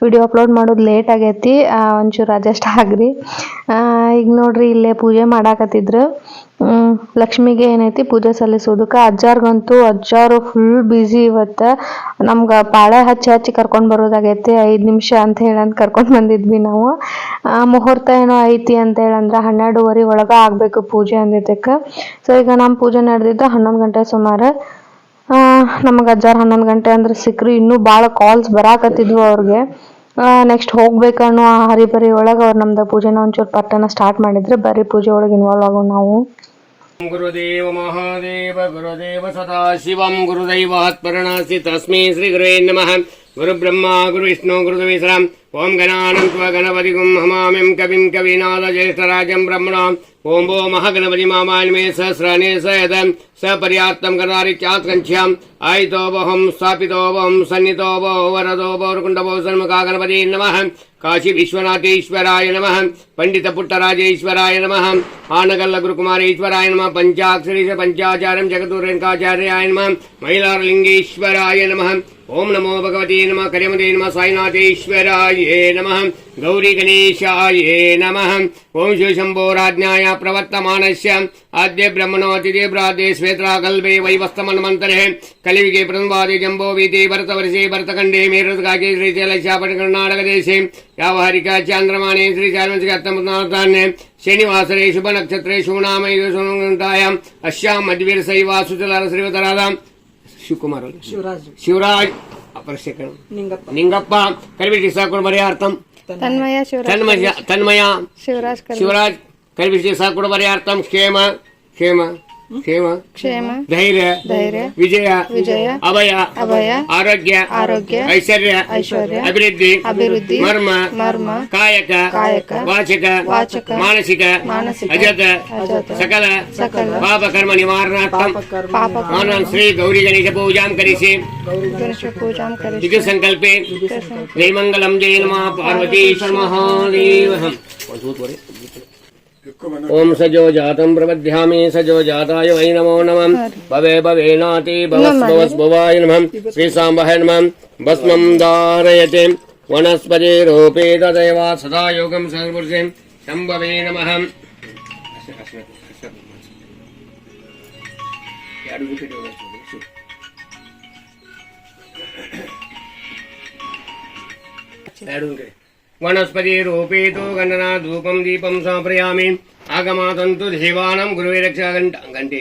ವಿಡಿಯೋ ಅಪ್ಲೋಡ್ ಮಾಡೋದು ಲೇಟ್ ಆಗೈತಿ. ಒಂಚೂರು ಅಡ್ಜಸ್ಟ್ ಆಗ್ರಿ. ಈಗ ನೋಡ್ರಿ, ಇಲ್ಲೇ ಪೂಜೆ ಮಾಡಾಕತ್ತಿದ್ರು. ಲಕ್ಷ್ಮಿಗೆ ಏನೈತಿ ಪೂಜೆ ಸಲ್ಲಿಸೋದಕ್ಕೆ. ಅಜ್ಜಾರ್ಗಂತೂ ಅಜ್ಜಾರು ಫುಲ್ ಬ್ಯುಸಿ ಇವತ್ತು. ನಮ್ಗೆ ಪಾಳೆ ಹಚ್ಚಿ ಹಚ್ಚಿ ಕರ್ಕೊಂಡು ಬರೋದಾಗೈತಿ. ಐದು ನಿಮಿಷ ಅಂತ ಹೇಳಂತ ಕರ್ಕೊಂಡು ಬಂದಿದ್ವಿ ನಾವು. ಮುಹೂರ್ತ ಏನೋ ಐತಿ ಅಂತ ಹೇಳಂದ್ರೆ ಹನ್ನೆರಡುವರೆ ಒಳಗೆ ಆಗಬೇಕು ಪೂಜೆ ಅಂದಿದ್ದಕ್ಕೆ. ಸೊ ಈಗ ನಮ್ಮ ಪೂಜೆ ನಡೆದಿದ್ದು ಹನ್ನೊಂದು ಗಂಟೆ ಸುಮಾರು. ನಮಗೆ ಅಜ್ಜಾರು ಹನ್ನೊಂದು ಗಂಟೆ ಅಂದ್ರೆ ಸಿಕ್ಕರು ಇನ್ನೂ ಭಾಳ ಕಾಲ್ಸ್ ಬರಾಕತ್ತಿದ್ವು ಅವ್ರಿಗೆ. ನೆಕ್ಸ್ಟ್ ಹೋಗ್ಬೇಕನ್ನೋ ಆ ಹರಿಬರಿ ಒಳಗೆ ಅವ್ರು ನಮ್ದು ಪೂಜೆನ ಒಂಚೂರು ಪಟ್ಟನ ಸ್ಟಾರ್ಟ್ ಮಾಡಿದ್ರೆ ಬರೀ ಪೂಜೆ ಒಳಗೆ ಇನ್ವಾಲ್ವ್ ಆಗೋ ನಾವು. గురుదేవ మహాదేవ గురుదేవ సదాశివం గురుదైవాత్పరణాసి తస్మై శ్రీ గురువే నమ గురు బ్రహ్మ గురు విష్ణు గురు విశ్రాం ఓం గణానం స్వ గణపతిగుం హమామిం కవిం కవినాథ జ్యేష్ఠరాజం బ్రహ్మణాం ఓం భో మహాగణపతి మామాయణమే సహస్రాణే సయద సపర్యాప్తం గణారిత్యాత్కంఛ్యాం ఆయితోభం స్థాపితోభం సన్నితోభో వరదోభో వరకుండభో సన్ముఖా గణపతి నమ காசி விஸ்வநாதேஸ்வராய நம பண்டித புட்டராஜேஸ்வராய நம ஆனகல்ல குருகுமாரேஸ்வராய நம பஞ்சாட்சரீச பஞ்சாச்சாரம் ஜெகதூரங்காச்சாரியாய நம மயிலாரலிங்கேஸ்வராய நம ఓం నమో భగవతే నమ కర్యమతే నమ సాయినాథేశ్వరాయే నమ గౌరీ గణేశాయ నమ. ఓం శివశంభోరాజ్ఞాయ ప్రవర్తమానస్య. ఆద్య బ్రహ్మణో అతిథే ప్రాదే శ్వేత్రాకల్పే వైవస్తమన్మంతరే. కలివిగే ప్రదంవాదే జంబో వీతి భరత భరతవర్షే భరతఖండే మేరుదకాకే శ్రీశైలశాపటి కర్ణాటకదేశే వ్యావహారిక చాంద్రమాణే శ్రీచార్మశ్రీ శనివాసరే శుభనక్షత్రే శూనామయ అశ్యాం మధ్వీర మధ్వీరసైవాసుచలర శ్రీవతరాధాం ಶಿವಕುಮಾರ್ ಅಲ್ಲ? ಶಿವರಾಜ್. ಶಿವರಾಜ್ ಅಪರಶೇಖರ. ನಿಂಗಪ್ಪ. ನಿಂಗಪ್ಪ ಕರಿಬಿಟಿ ಸಾಕು ಬರೆಯಾರ್ಥಂ ತನ್ಮಯ ತನ್ಮಯ ತನ್ಮಯ. ಶಿವರಾಜ್ ಶಿವರಾಜ್ ಕರಿಬಿಟಿ ಸಾಕು ಬರೆಯಾರ್ಥಂ ಕ್ಷೇಮ ಕ್ಷೇಮ. ಕ್ಷೇಮ ಕ್ಷೇಮ ಧೈರ್ಯ ಧೈರ್ಯ ವಿಜಯ ವಿಜಯ ಅಭಯ ಅಭಯ ಆರೋಗ್ಯ ಆರೋಗ್ಯ ಐಶ್ವರ್ಯ ಐಶ್ವರ್ಯ ಅಭಿವೃದ್ಧಿ ಅಭಿವೃದ್ಧಿ ಮರ್ಮ ಮರ್ಮ ಕಾಯಕ ಕಾಯಕ ವಾಚಕ ವಾಚಕ ಮಾನಸಿಕ ಮಾನಸಿಕ ಅಜತ ಅಜತ ಸಕಲ ಸಕಲ ಪಾಪ ಕರ್ಮ ನಿವಾರಣಾರ್ಥಂ ಪಾಪ ನಾನು ಶ್ರೀ ಗೌರಿ ಗಣೇಶ ಪೂಜಾಂ ಕರಿಸಿ ಗಣೇಶ ಪೂಜಾಂ ಕರಿಸಿ ಇದು ಸಂಕಲ್ಪೆ ಜಯಮಂಗಲಂ ಜಯ ನಮಃ ಪಾರ್ವತೀಶ್ವರ ಮಹಾದೇವ ಓಂ ಸಜೋ ಜಾತಂ ಪ್ರಬಧ್ಯಾಮಿ ಸಜೋ ಜಾತಾಯ ವೈ ನಮೋ ನಮಃ ಭವೆ ಭವೇನಾತಿ ಭವಸ್ಭವಸ್ಭವಾಯ ನಮಃ ಶ್ರೀ ಸಾಂಬಹಾಯ ನಮಃ ಭಸ್ಮಂ ಧಾರಯತೆ ವನಸ್ಪತಿ ರೂಪೇ ತದೇವ ಸದಾ ಯೋಗಂ ಸರ್ವರ್ಷೆ ಶಂಭವೇ ನಮಃ ವನಸ್ಪತಿ ರೂಪೇ ತು ಗಂಡನ ಧೂಪಂ ದೀಪಂ ಸಮರ್ಪಯಾಮಿ ಆಗಮಾತಂತು ದೇವಾನಂ ಗುರುವೇ ರಕ್ಷಾ ಗಂಟ ಗಂಟೆ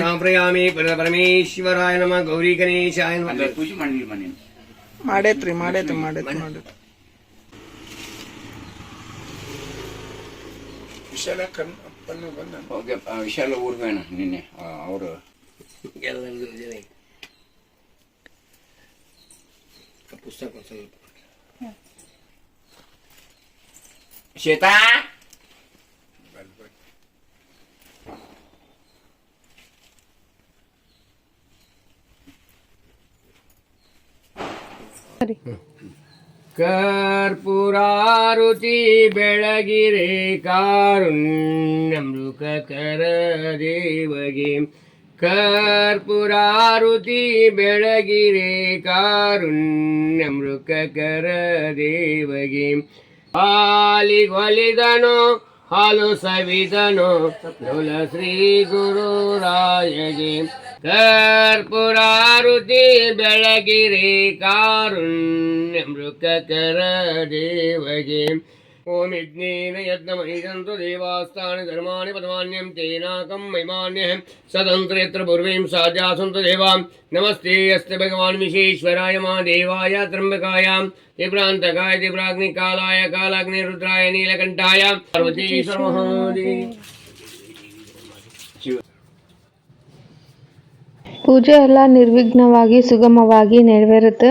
ಸಾಂಪ್ರಯಾಮಿ ಪರಮೇಶ್ವರಾಯ ನಮ ಗೌರಿ ಗಣೇಶಾಯ ನಮಃ. ಮಾಡೇತ್ರಿ ಮಾಡೇತ್ರಿ ಮಾಡೇತ್ರಿ ಮಾಡೇತ್ರಿ. ವಿಶಾಲ ಊರ್ಬೇಣ ನಿನ್ನೆ. ಅವರು ಎಲ್ಲರಿಗೂ ಸ್ವಲ್ಪ ಶೀತಾ ಕರ್ಪೂರಾರುತಿ ಬೆಳಗಿರೆ ಕಾರುಣ್ಯಮೃಕಕರ ದೇವಗೆ ಕರ್ಪೂರಾರುತಿ ಬೆಳಗಿರೆ ದೇವಗಿ ದೇವಗೆ ಹಾಲಿಗೊಲಿದನು ಹಾಲು ಸವಿದನು ನುಲ ಶ್ರೀ ಗುರುರಾಯಗೆ ಕರ್ಪುರಾರುತಿ ಬೆಳಗಿರೆ ಕಾರುಣ್ಯ ಮೃಕಕರ ದೇವಗೆ ॐ यज्ञेन यज्ञमहीजन्तु देवास्तानि धर्माणि पदमान्यं तेनाकं महिमान्यः सदन्त्र यत्र पूर्वीं साजासन्तु देवां। नमस्ते अस्ते भगवान् विशेश्वराय महादेवाय त्र्यम्बकायां त्रिप्रान्तकाय त्रिप्राग्निकालाय कालाग्निरुद्राय नीलकण्ठाय। पार्वती ಪೂಜೆ ಎಲ್ಲ ನಿರ್ವಿಘ್ನವಾಗಿ ಸುಗಮವಾಗಿ ನೆರವೇರುತ್ತೆ.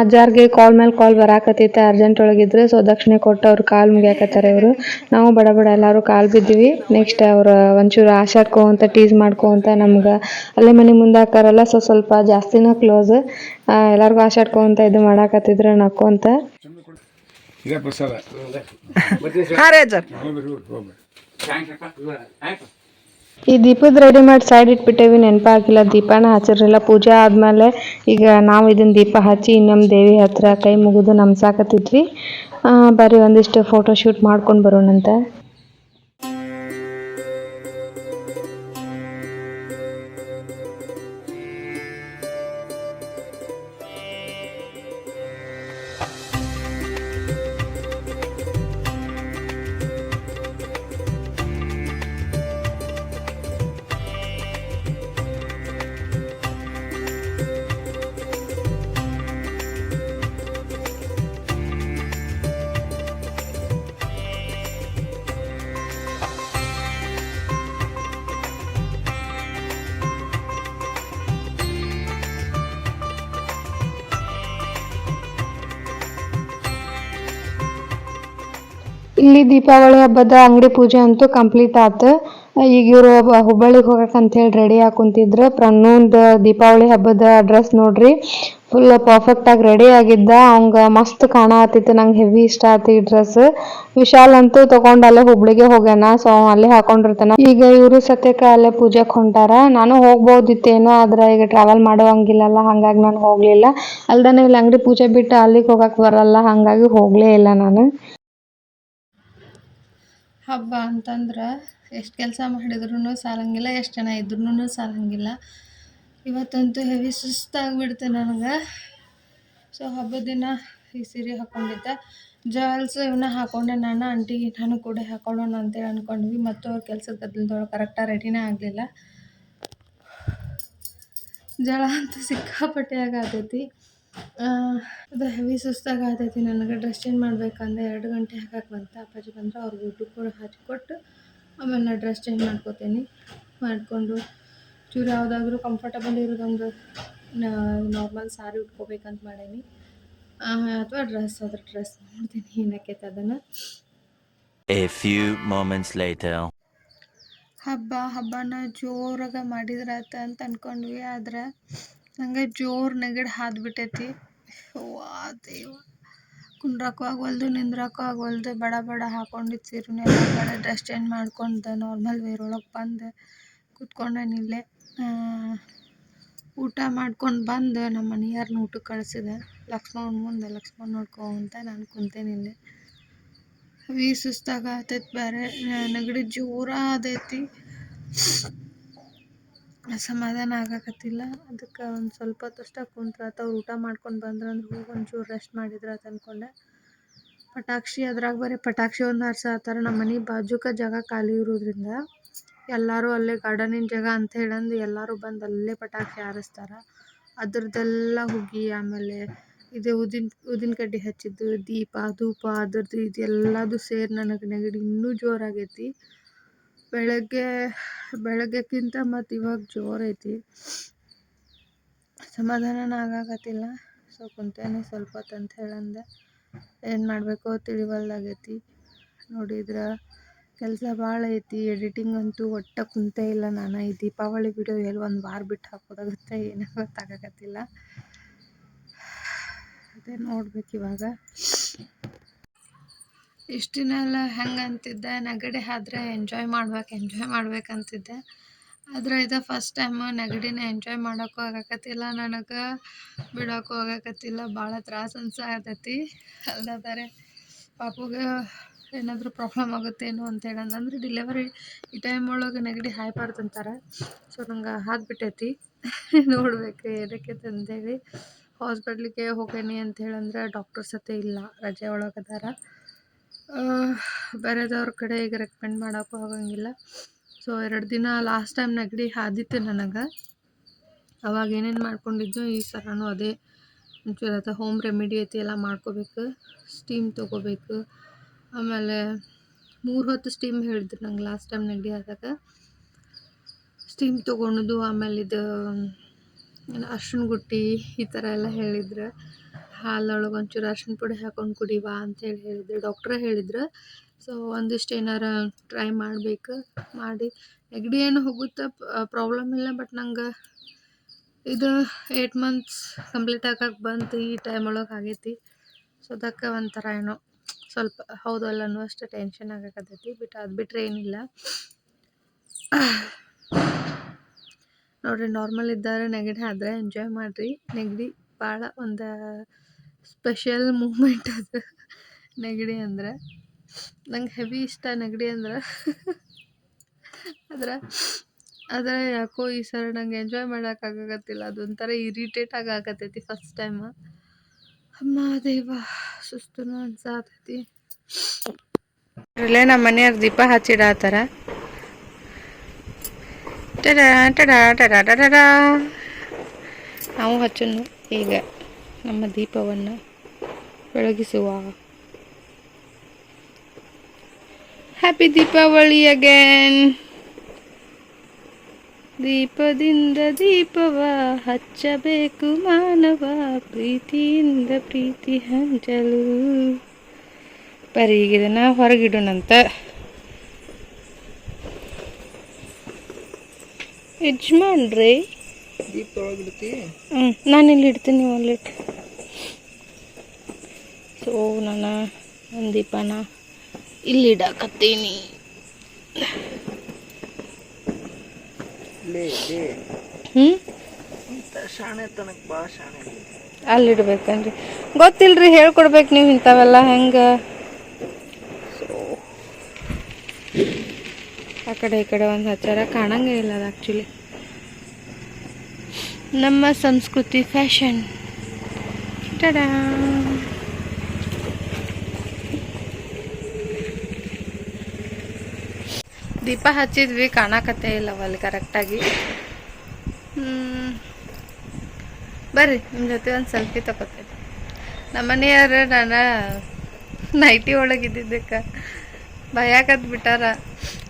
ಅಜ್ಜಾರ್ಗೆ ಕಾಲ್ ಮೇಲೆ ಕಾಲ್ ಬರಾಕತ್ತೈತೆ ಅರ್ಜೆಂಟ್ ಒಳಗಿದ್ರೆ. ಸೊ ದಕ್ಷಿಣೆ ಕೊಟ್ಟು ಅವ್ರು ಕಾಲು ಮುಗಿಯಾಕತ್ತಾರೆ ಇವರು. ನಾವು ಬಡ ಬಡ ಎಲ್ಲರೂ ಕಾಲು ಬಿದ್ದೀವಿ. ನೆಕ್ಸ್ಟ್ ಅವ್ರು ಒಂಚೂರು ಆಶಾಡ್ಕೊ ಅಂತ ಟೀಸ್ ಮಾಡ್ಕೊ ಅಂತ ನಮ್ಗೆ. ಅಲ್ಲೇ ಮನೆ ಮುಂದೆ ಹಾಕಾರಲ್ಲ ಸೊ ಸ್ವಲ್ಪ ಜಾಸ್ತಿನ ಕ್ಲೋಸ್ ಎಲ್ಲರಿಗೂ ಆಶಾಡ್ಕೊ ಅಂತ ಇದು ಮಾಡಾಕತ್ತಿದ್ರು ನಕ್ಕೊಂತ ಪ್ರಸಾದ. ಹಾಂ ರೀ ಅಜ್ಜಾರ್. ಈ ದೀಪದ ರೆಡಿ ಮಾಡಿ ಸೈಡ್ ಇಟ್ಬಿಟ್ಟೇವಿ ನೆನಪಾಗಿಲ್ಲ ದೀಪನ ಹಚ್ಚಿರಲಿಲ್ಲ. ಪೂಜೆ ಆದಮೇಲೆ ಈಗ ನಾವು ಇದನ್ನು ದೀಪ ಹಚ್ಚಿ ನಮ್ಮ ದೇವಿ ಹತ್ರ ಕೈ ಮುಗಿದು ನಮ್ಸಾಕತ್ತಿದ್ವಿ. ಬರೀ ಒಂದಿಷ್ಟು ಫೋಟೋ ಶೂಟ್ ಮಾಡ್ಕೊಂಡು ಬರೋಣಂತ. ಇಲ್ಲಿ ದೀಪಾವಳಿ ಹಬ್ಬದ ಅಂಗಡಿ ಪೂಜೆ ಅಂತೂ ಕಂಪ್ಲೀಟ್ ಆತು. ಈಗ ಇವರು ಹುಬ್ಬಳ್ಳಿಗೆ ಹೋಗಕ್ಕೆ ಅಂತೇಳಿ ರೆಡಿ ಕುಂತಿದ್ರು. ಪ್ರನ್ನೂಂದ್ ದೀಪಾವಳಿ ಹಬ್ಬದ ಡ್ರೆಸ್ ನೋಡ್ರಿ ಫುಲ್ ಪರ್ಫೆಕ್ಟ್ ಆಗಿ ರೆಡಿ ಆಗಿದ್ದ. ಅವಂಗ ಮಸ್ತ್ ಕಾಣತಿತ್ತು, ನಂಗೆ ಹೆವಿ ಇಷ್ಟ ಆಯ್ತು ಈ ಡ್ರೆಸ್ ವಿಶಾಲ್ ಅಂತೂ ತಗೊಂಡ್ ಅಲ್ಲೇ ಹುಬ್ಳಿಗೆ ಹೋಗ್ಯಾನ ಸೊ ಅಲ್ಲೇ ಹಾಕೊಂಡಿರ್ತಾನ. ಈಗ ಇವರು ಸತ್ಯಕ್ಕ ಅಲ್ಲೇ ಪೂಜೆಗೆ ಹೊಂಟಾರ. ನಾನು ಹೋಗ್ಬೋದಿತ್ತೇನೋ, ಆದ್ರೆ ಈಗ ಟ್ರಾವೆಲ್ ಮಾಡೋವಂಗಿಲ್ಲಲ್ಲ, ಹಂಗಾಗಿ ನಾನು ಹೋಗ್ಲಿಲ್ಲ. ಅಲ್ದಾನೆ ಇಲ್ಲಿ ಅಂಗಡಿ ಪೂಜೆ ಬಿಟ್ಟು ಅಲ್ಲಿಗೆ ಹೋಗಕ್ ಬರಲ್ಲ, ಹಂಗಾಗಿ ಹೋಗ್ಲೇ ಇಲ್ಲ ನಾನು. ಹಬ್ಬ ಅಂತಂದ್ರೆ ಎಷ್ಟು ಕೆಲಸ ಮಾಡಿದ್ರೂ ಸಾಲಂಗಿಲ್ಲ, ಎಷ್ಟು ಜನ ಇದ್ರೂ ಸಾಲಂಗಿಲ್ಲ. ಇವತ್ತಂತೂ ಹೆವಿ ಸುಸ್ತಾಗ್ಬಿಡ್ತು ನನಗೆ. ಸೊ ಹಬ್ಬದ ದಿನ ಈ ಸೀರೆ ಹಾಕ್ಕೊಂಡಿದ್ದೆ ಜುವೆಲ್ಸ್ ಇವನ್ನ ಹಾಕ್ಕೊಂಡೆ ನಾನು ಆಂಟಿ ನಾನು ಕೂಡ ಹಾಕೊಳ್ಳೋಣ ಅಂತೇಳಿ ಅಂದ್ಕೊಂಡ್ವಿ ಮತ್ತು ಅವ್ರ ಕೆಲಸದ ಗದ್ದಲದೊಳಗೆ ಕರೆಕ್ಟಾಗಿ ರೆಡಿನೇ ಆಗಲಿಲ್ಲ. ಜಳ ಅಂತೂ ಸಿಕ್ಕಾಪಟ್ಟೆ ಆಗತೈತಿ ಅದು ಹೆವಿ ಸುಸ್ತಾಗ ಆಗತೈತಿ. ನನಗೆ ಡ್ರೆಸ್ ಚೇಂಜ್ ಮಾಡ್ಬೇಕಂದ್ರೆ ಎರಡು ಗಂಟೆ ಹಾಕಕ್ಕೆ ಬಂತು. ಅಪ್ಪಾಜಿ ಬಂದ್ರೆ ಅವ್ರಿಗೆ ಊಟಕ್ಕೆ ಕೂಡ ಹಚ್ಕೊಟ್ಟು ಆಮೇಲೆ ನಾನು ಡ್ರೆಸ್ ಚೇಂಜ್ ಮಾಡ್ಕೋತೀನಿ. ಮಾಡಿಕೊಂಡು ಚೂರು ಯಾವುದಾದ್ರೂ ಕಂಫರ್ಟಬಲ್ ಇರೋದೊಂದು ನಾರ್ಮಲ್ ಸಾರಿ ಉಟ್ಕೋಬೇಕಂತ ಮಾಡೀನಿ. ಅಥವಾ ಡ್ರೆಸ್ ಅದ್ರ ಡ್ರೆಸ್ ನೋಡ್ತೀನಿ ಏನಕ್ಕೈತೆ ಅದನ್ನು? ಎ ಫ್ಯೂ ಮೊಮೆಂಟ್ಸ್ ಲೇಟರ್ ಹಬ್ಬ ಹಬ್ಬನ ಜೋರಾಗ ಮಾಡಿದ್ರಾತ ಅಂತ ಅಂದ್ಕೊಂಡ್ವಿ ಆದ್ರೆ ನಂಗೆ ಜೋರು ನೆಗಡಿ ಹಾದ್ಬಿಟ್ಟೈತಿ. ವಾ ದೇವ ಕುಂದ್ರಕ್ಕೂ ಆಗವಲ್ದು ನಿಂದ್ರಕ್ಕೂ ಆಗವಲ್ದು ಬಡ ಬಡ ಹಾಕೊಂಡಿದ್ದು ಸೀರೆನೆಲ್ಲ ಬಡ ಡ್ರೆಸ್ ಚೇಂಜ್ ಮಾಡ್ಕೊಂಡು ನಾರ್ಮಲ್ ವೇರ್ ಒಳಗೆ ಕುತ್ಕೊಂಡೆ ನಿಲ್ಲೆ. ಊಟ ಮಾಡ್ಕೊಂಡು ಬಂದು ನಮ್ಮ ಮನೆಯವ್ರನ್ನ ಊಟಕ್ಕೆ ಕಳಿಸಿದೆ. ಲಕ್ಷ್ಮಣ ಮುಂದೆ ಲಕ್ಷ್ಮಣ್ ನೋಡ್ಕೊಂತ ನಾನು ಕುಂತಿನಿ ಇಲ್ಲಿ ವಿ ಸುಸ್ತಾಗ ಆತೈತಿ ಬೇರೆ ನೆಗಡಿ ಜೋರ ಆದೈತಿ ಸಮಾಧಾನ ಆಗಾಕತ್ತಿಲ್ಲ. ಅದಕ್ಕೆ ಒಂದು ಸ್ವಲ್ಪ ಹೊತ್ತಷ್ಟ ಕುಂತ್ರ ಅವ್ರು ಊಟ ಮಾಡ್ಕೊಂಡು ಬಂದ್ರೆ ಅಂದ್ರೆ ಹೋಗಿ ಒಂಚೂರು ರೆಸ್ಟ್ ಮಾಡಿದ್ರೆ ಅಂತ ಅಂದ್ಕೊಂಡೆ ಪಟಾಕ್ಷಿ ಅದ್ರಾಗ ಬರೀ ಪಟಾಕ್ಷಿ ಒಂದು ಹಾರ್ಸಾತಾರೆ ನಮ್ಮ ಮನೆ ಬಾಜುಕ ಜಾಗ ಖಾಲಿ ಇರೋದ್ರಿಂದ ಎಲ್ಲರೂ ಅಲ್ಲೇ ಗಾರ್ಡನಿನ ಜಾಗ ಅಂತ ಹೇಳಂದು ಎಲ್ಲರೂ ಬಂದು ಅಲ್ಲೇ ಪಟಾಕಿ ಹಾರಿಸ್ತಾರೆ. ಅದ್ರದ್ದೆಲ್ಲ ಹುಗ್ಗಿ ಆಮೇಲೆ ಇದು ಉದಿನ ಉದಿನ ಕಡ್ಡಿ ಹಚ್ಚಿದ್ದು ದೀಪ, ಧೂಪ ಅದ್ರದ್ದು ಇದೆಲ್ಲದು ಸೇರಿ ನನಗೆ ನೆಗಡಿ ಇನ್ನೂ ಜೋರಾಗೈತಿ. ಬೆಳಗ್ಗೆ, ಬೆಳಗ್ಗೆಕ್ಕಿಂತ ಮತ್ತು ಇವಾಗ ಜೋರೈತಿ ಸಮಾಧಾನನ ಆಗಾಕತ್ತಿಲ್ಲ. ಸೊ ಕುಂತೇನೆ ಸ್ವಲ್ಪ ಹೊತ್ತು ಹೇಳಂದೆ. ಏನು ಮಾಡಬೇಕು ತಿಳಿವಲ್ದಾಗೈತಿ. ನೋಡಿದ್ರೆ ಕೆಲಸ ಭಾಳ ಐತಿ. ಎಡಿಟಿಂಗ್ ಅಂತೂ ಒಟ್ಟ ಕುಂತೇ ಇಲ್ಲ ನಾನು. ಈ ದೀಪಾವಳಿ ವಿಡಿಯೋ ಎಲ್ಲಿ ಒಂದು ವಾರ ಬಿಟ್ಟು ಹಾಕೋದಾಗುತ್ತೆ ಏನೋ ಗೊತ್ತಾಗಕತ್ತಿಲ್ಲ. ಅದೇ ನೋಡ್ಬೇಕು ಇವಾಗ. ಇಷ್ಟು ದಿನ ಎಲ್ಲ ಹೆಂಗೆ ಅಂತಿದ್ದೆ, ನೆಗಡಿ ಆದ್ರೆ ಎಂಜಾಯ್ ಮಾಡ್ಬೇಕು ಎಂಜಾಯ್ ಮಾಡ್ಬೇಕಂತಿದ್ದೆ. ಆದ್ರೆ ಇದು ಫಸ್ಟ್ ಟೈಮ್ ನೆಗಡಿನ ಎಂಜಾಯ್ ಮಾಡೋಕ್ಕೂ ಆಗಕತ್ತಿಲ್ಲ, ನನಗೆ ಬಿಡೋಕ್ಕೂ ಆಗಕತ್ತಿಲ್ಲ, ಭಾಳ ತ್ರಾಸ ಅನ್ಸಾಕತ್ತೈತಿ ಅಲ್ಲ ಬೇರೆ ಪಾಪುಗೆ ಏನಾದರೂ ಪ್ರಾಬ್ಲಮ್ ಆಗುತ್ತೇನೋ ಅಂತ ಹೇಳಂದು ಅಂದ್ರೆ ಡಿಲೆವರಿ ಈ ಟೈಮ್ ಒಳಗೆ ನೆಗಡಿ ಹಾಯ್ಬಾರ್ದು ಅಂತಾರೆ. ಸೊ ನಂಗೆ ಹಾಕ್ಬಿಟ್ಟೈತಿ ನೋಡ್ಬೇಕು ಏನಕ್ಕೆ ಅಂತೇಳಿ. ಹಾಸ್ಪಿಟ್ಲಿಗೆ ಹೋಗೇನಿ ಅಂತ ಹೇಳಂದ್ರೆ ಡಾಕ್ಟರ್ಸ್ ಸತೆ ಇಲ್ಲ, ರಜೆ ಒಳಗೆ ಅದಾರ ಬೇರೆದವ್ರ ಕಡೆ ಈಗ ರೆಕಮೆಂಡ್ ಮಾಡೋಕ್ಕೂ ಆಗೋಂಗಿಲ್ಲ. ಸೊ ಎರಡು ದಿನ ಲಾಸ್ಟ್ ಟೈಮ್ ನೆಗಡಿ ಆದಿತ್ತು ನನಗೆ. ಅವಾಗ ಏನೇನು ಮಾಡ್ಕೊಂಡಿದ್ದು ಈ ಸಲನೂ ಅದೇ. ಅದು ಹೋಮ್ ರೆಮಿಡಿ ಐತಿ ಎಲ್ಲ ಮಾಡ್ಕೋಬೇಕು ಸ್ಟೀಮ್ ತೊಗೋಬೇಕು. ಆಮೇಲೆ ಮೂರು ಹೊತ್ತು ಸ್ಟೀಮ್ ಹೇಳಿದ್ರು ನಂಗೆ ಲಾಸ್ಟ್ ಟೈಮ್ ನೆಗಡಿ ಆದಾಗ. ಸ್ಟೀಮ್ ತೊಗೊಳೋದು ಆಮೇಲೆ ಇದು ಅರ್ಶಿನ ಗುಟ್ಟಿ ಈ ಥರ ಎಲ್ಲ ಹೇಳಿದ್ರು. ಹಾಲೊಳಗೆ ಒಂಚೂರು ಅರ್ಶಿನ ಪುಡಿ ಹಾಕೊಂಡು ಕುಡಿವಾ ಅಂತೇಳಿ ಹೇಳಿದ್ರು. ಡಾಕ್ಟ್ರೇ ಹೇಳಿದ್ರು. ಸೊ ಒಂದಿಷ್ಟು ಏನಾರ ಟ್ರೈ ಮಾಡಬೇಕು, ಮಾಡಿ. ನೆಗಡಿ ಏನು ಹೋಗುತ್ತೆ ಪ್ರಾಬ್ಲಮ್ ಇಲ್ಲ ಬಟ್ ನಂಗೆ ಇದು ಏಯ್ಟ್ ಮಂತ್ಸ್ ಕಂಪ್ಲೀಟ್ ಆಗಕ್ಕೆ ಬಂತು ಈ ಟೈಮ್ ಒಳಗೆ ಆಗೈತಿ. ಸೊ ಅದಕ್ಕೆ ಒಂಥರ ಏನೋ ಸ್ವಲ್ಪ ಹೌದಲ್ಲ ಅಲ್ಲ ಅನ್ನುವಷ್ಟು ಟೆನ್ಷನ್ ಆಗಕತ್ತೈತಿ ಬಿಟ್ಟು ಅದು ಬಿಟ್ಟರೆ ಏನಿಲ್ಲ. ನೋಡಿರಿ ನಾರ್ಮಲ್ ಇದ್ದಾರೆ, ನೆಗಡಿ ಆದ್ರೆ ಎಂಜಾಯ್ ಮಾಡಿರಿ. ನೆಗಡಿ ಭಾಳ ಒಂದು ಸ್ಪೆಷಲ್ ಮೂಮೆಂಟ್ ಅದು. ನೆಗಡಿ ಅಂದ್ರೆ? ನಂಗೆ ಹೆವಿ ಇಷ್ಟ ನೆಗಡಿ ಅಂದ್ರೆ? ಆದ್ರೆ ಆದರೆ ಯಾಕೋ ಈ ಸಲ ನಂಗೆ ಎಂಜಾಯ್ ಮಾಡೋಕ್ಕಾಗತ್ತಿಲ್ಲ ಅದೊಂಥರ ಇರಿಟೇಟ್ ಆಗಾಕತ್ತೈತಿ ಫಸ್ಟ್ ಟೈಮ್ ಅಮ್ಮ ದೇವ, ಸುಸ್ತುನು ಅನ್ಸಾತೈತಿ. ಇಲ್ಲೇ ನಮ್ಮ ಮನೆಯವ್ರು ದೀಪ ಹಚ್ಚಿಡಾತಾರ ಟಡಾ ಟಡಾ ಟಡಾ ಟಡಾ. ನಾವು ಹಚ್ಚನು ಈಗ. ನಮ್ಮ ದೀಪವನ್ನು ಬೆಳಗಿಸುವ ಹ್ಯಾಪಿ ದೀಪಾವಳಿ ಅಗೇನ್ ದೀಪದಿಂದ ದೀಪವ ಹಚ್ಚಬೇಕು ಮಾನವ ಪ್ರೀತಿಯಿಂದ ಪ್ರೀತಿ ಹಂಚಲು. ಬರೀ ಈಗ ಇದನ್ನು ಹೊರಗಿಡೋಣಂತ. ಯಜಮಾನ್ರಿ. ದೀಪ ತೊಳಗಿಡ್ತಿ ಹ್ಞೂ ನಾನು ಇಲ್ಲಿ ಇಡ್ತೀನಿ ನೀವು ಅಲ್ಲಿ ಇಟ್ಟು ಸೊ ನಾನು ಒಂದು ದೀಪನ ಇಲ್ಲಿ ಇಡಾಕತ್ತೀನಿ ಲೇ ಲೇ. ಹ್ಞೂ ಇಂಥ ಶಾಣೆ ಭಾಳ ಶಾಣೆ. ಇದೆ. ಅಲ್ಲಿ ಇಡ್ಬೇಕನ್ರಿ ಗೊತ್ತಿಲ್ರಿ ಹೇಳ್ಕೊಡ್ಬೇಕು ನೀವು ಇಂಥವೆಲ್ಲ ಹೆಂಗೆ? ಸೊ ಆ ಕಡೆ ಈ ಕಡೆ ಒಂದು ಹಚ್ಚಾರ ಕಾಣಂಗೇ ಇಲ್ಲ ಅದು ಆ್ಯಕ್ಚುಲಿ ನಮ್ಮ ಸಂಸ್ಕೃತಿ ಫ್ಯಾಷನ್ ಟಡಾ ದೀಪ ಹಚ್ಚಿದ್ವಿ, ಕಾಣಕತ್ತೇ ಇಲ್ಲ ಅವಲ್ಲಿ ಕರೆಕ್ಟಾಗಿ ಬರ್ರಿ ನಿಮ್ಮ ಜೊತೆ ಒಂದು ಸೆಲ್ಫಿ ತಗೋತೇನೆ. ನಮ್ಮ ಮನೆಯವ್ರು ನಾನು ನೈಟಿ ಒಳಗಿದ್ದಿದ್ದಕ್ಕೆ ಭಯಾಕತ್ ಬಿಟ್ಟಾರ.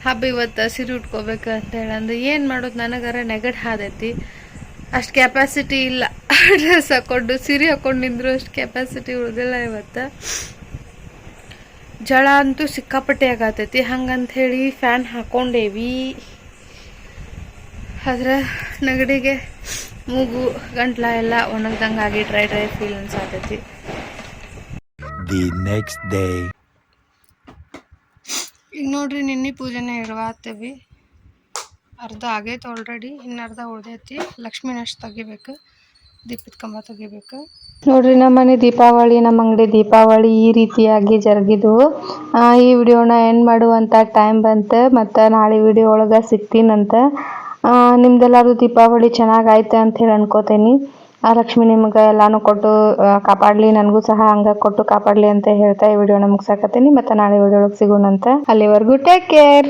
ಹಬ್ಬ ಇವತ್ತು ಸೀರೆ ಉಟ್ಕೋಬೇಕು ಅಂತ ಹೇಳಂದು ಏನು ಮಾಡೋದು, ನನಗಾರ ನೆಗಡ್ ಹಾದೈತಿ. ಅಷ್ಟು ಕೆಪಾಸಿಟಿ ಇಲ್ಲ. ಡ್ರೆಸ್ ಹಾಕ್ಕೊಂಡು ಸೀರೆ ಹಾಕೊಂಡು ನಿಂದ್ರು ಅಷ್ಟು ಕೆಪಾಸಿಟಿ ಉಳಿದಿಲ್ಲ ಇವತ್ತು. ಜಳ ಅಂತೂ ಸಿಕ್ಕಾಪಟ್ಟೆ ಆಗತೈತಿ. ಹಂಗಂತ ಹೇಳಿ ಫ್ಯಾನ್ ಹಾಕ್ಕೊಂಡೇವಿ ಆದ್ರೆ ನೆಗಡಿಗೆ ಮೂಗು ಗಂಟ್ಲ ಎಲ್ಲ ಒಣಗ್ದಂಗೆ ಆಗಿ ಡ್ರೈ ಡ್ರೈ ಫೀಲ್ ಅನ್ಸಾತೈತಿ. ದಿ ನೆಕ್ಸ್ಟ್ ಡೇ ಈಗ ನೋಡ್ರಿ ನಿನ್ನೆ ಪೂಜೆನೇ ಇಡವಾತೇವಿ ಅರ್ಧ ಆಗೈತೆ ಆಲ್ರೆಡಿ ಇನ್ನು ಅರ್ಧ ಉಳ್ದೈತಿ. ಲಕ್ಷ್ಮೀನಷ್ಟು ತೆಗಿಬೇಕು. ದೀಪದ ಕಂಬ ತೆಗಿಬೇಕು. ನೋಡ್ರಿ ನಮ್ಮ ಮನೆ ದೀಪಾವಳಿ ನಮ್ಮ ಅಂಗಡಿ ದೀಪಾವಳಿ ಈ ರೀತಿಯಾಗಿ ಜರುಗಿದ್ವು ಆ, ಈ ವಿಡಿಯೋನ ಎಂಡ್ ಮಾಡುವಂಥ ಟೈಮ್ ಬಂತು ಮತ್ತು ನಾಳೆ ವಿಡಿಯೋ ಒಳಗೆ ಸಿಗ್ತೀನಂತ ನಿಮ್ದೆಲ್ಲರೂ ದೀಪಾವಳಿ ಚೆನ್ನಾಗಾಯ್ತು ಅಂತ ಹೇಳಿ ಅನ್ಕೋತೀನಿ. ಆ ಲಕ್ಷ್ಮಿ ನಿಮ್ಗೆ ಎಲ್ಲಾನು ಕೊಟ್ಟು ಕಾಪಾಡಲಿ ಕಾಪಾಡ್ಲಿ ನನಗೂ ಸಹ ಹಂಗೆ ಕೊಟ್ಟು ಕಾಪಾಡ್ಲಿ ಅಂತ ಹೇಳ್ತಾ ಈ ವಿಡಿಯೋನ ಮುಗಿಸಾಕತ್ತೀನಿ. ಮತ್ತು ನಾಳೆ ವಿಡಿಯೋ ಒಳಗೆ ಸಿಗೋಣಂತ. ಅಲ್ಲಿವರೆಗೂ ಟೇಕ್ ಕೇರ್